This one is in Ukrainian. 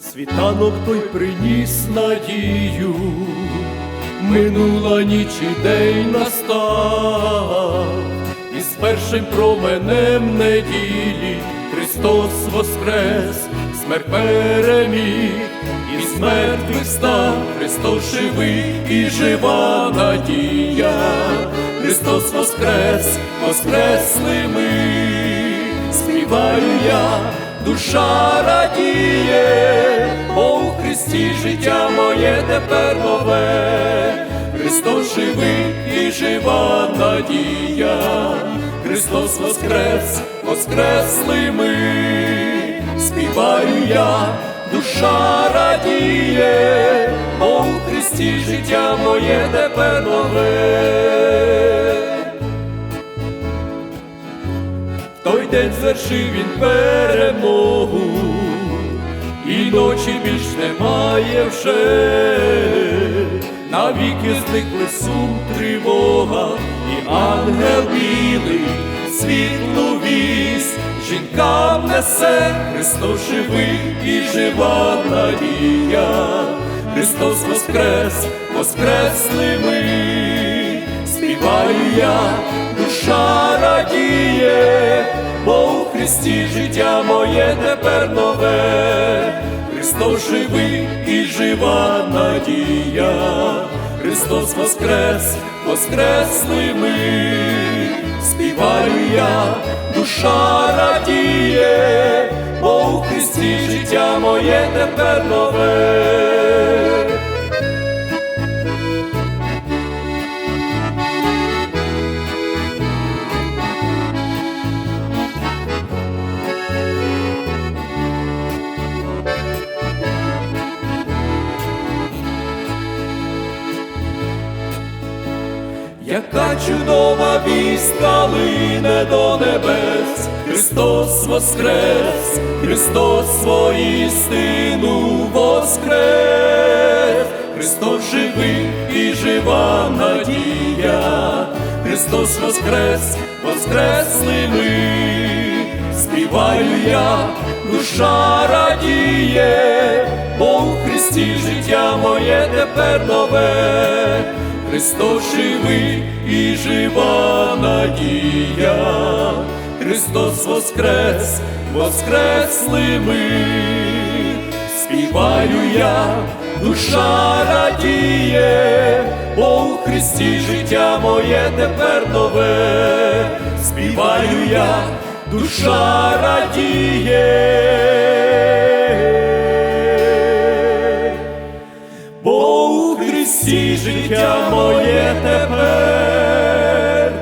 Світанок той приніс надію, минула ніч і день настав, першим променем неділі. Христос воскрес, смерть переміг, і з мертвих став. Христос живий і жива надія, Христос воскрес, воскресли ми, співаю я душа радіє, бо у Христі життя моє тепер нове, Христос живий і жива надія, Христос воскрес, воскресли ми, співаю я, душа радіє, бо у Христі життя моє тепер нове. той день звершив він перемогу, і ночі більш немає вже, навіки зникли сум, тривога, і ангел білий, світлу вість, жінкам несе Христос живий і жива надія, Христос воскрес, воскресли ми, співаю я, душа радіє, бо у Христі життя моє тепер нове, Христос живий жива надія, Христос воскрес, воскресли ми, співаю я, душа радіє, бо у Христі життя моє тепер нове. Яка чудова вістка лине до небес, Христос воскрес, Христос воістину воскрес, Христос живий і жива надія, Христос воскрес, воскресли ми, співаю я, душа радіє, бо у Христі життя моє тепер нове. Христос живий і жива надія, Христос воскрес, воскресли ми, співаю я, душа радіє, бо у Христі життя моє тепер нове, співаю я, душа радіє. Христі життя моє тепер.